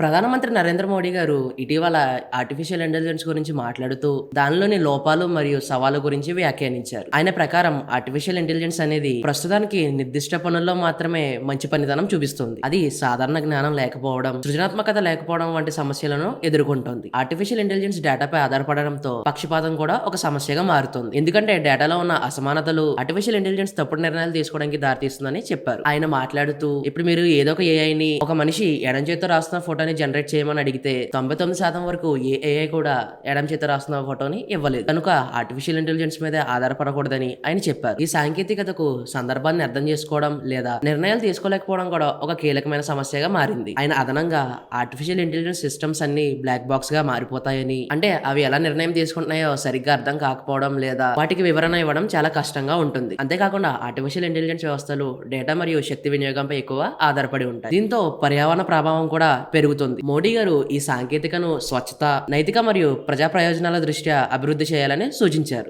ప్రధానమంత్రి నరేంద్ర మోడీ గారు ఇటీవల ఆర్టిఫిషియల్ ఇంటెలిజెన్స్ గురించి మాట్లాడుతూ దానిలోని లోపాలు మరియు సవాలు గురించి వ్యాఖ్యానించారు. ఆయన ప్రకారం ఆర్టిఫిషియల్ ఇంటెలిజెన్స్ అనేది ప్రస్తుతానికి నిర్దిష్ట పనుల్లో మాత్రమే మంచి పనితనం చూపిస్తుంది. అది సాధారణ జ్ఞానం లేకపోవడం సృజనాత్మకత లేకపోవడం వంటి సమస్యలను ఎదుర్కొంటోంది. ఆర్టిఫిషియల్ ఇంటెలిజెన్స్ డేటాపై ఆధారపడడంతో పక్షపాతం కూడా ఒక సమస్యగా మారుతుంది. ఎందుకంటే డేటాలో ఉన్న అసమానతలు ఆర్టిఫిషియల్ ఇంటెలిజెన్స్ తప్పుడు నిర్ణయాలు తీసుకోవడానికి దారితీస్తుందని చెప్పారు. ఆయన మాట్లాడుతూ ఇప్పుడు మీరు ఏదో ఒక ఏఐని ఒక మనిషి ఎడం చేతితో రాస్తున్న ఫోటోని జనరేట్ చేయమని అడిగితే తొంభై తొమ్మిది శాతం వరకు ఏఐ కూడా ఎడం చేత రాస్తున్న ఫోటోని ఇవ్వలేదు. కనుక ఆర్టిఫిషియల్ ఇంటెలిజెన్స్ మీద ఆధారపడకూడదని ఆయన చెప్పారు. ఈ సాంకేతికతకు సందర్భాన్ని అర్థం చేసుకోవడం లేదా నిర్ణయాలు తీసుకోలేకపోవడం కూడా ఒక కీలకమైన సమస్యగా మారింది. ఆయన అదనంగా ఆర్టిఫిషియల్ ఇంటెలిజెన్స్ సిస్టమ్స్ అన్ని బ్లాక్ బాక్స్గా మారిపోతాయని అంటే అవి ఎలా నిర్ణయం తీసుకుంటున్నాయో సరిగ్గా అర్థం కాకపోవడం లేదా వాటికి వివరణ ఇవ్వడం చాలా కష్టంగా ఉంటుంది. అంతేకాకుండా ఆర్టిఫిషియల్ ఇంటెలిజెన్స్ వ్యవస్థలు డేటా మరియు శక్తి వినియోగంపై ఎక్కువ ఆధారపడి ఉంటాయి. దీంతో పర్యావరణ ప్రభావం కూడా పెరుగుతుంది. పెరుగుతుంది మోడీ గారు ఈ సాంకేతికను స్వచ్ఛత నైతిక మరియు ప్రజా ప్రయోజనాల దృష్ట్యా అభివృద్ధి చేయాలని సూచించారు.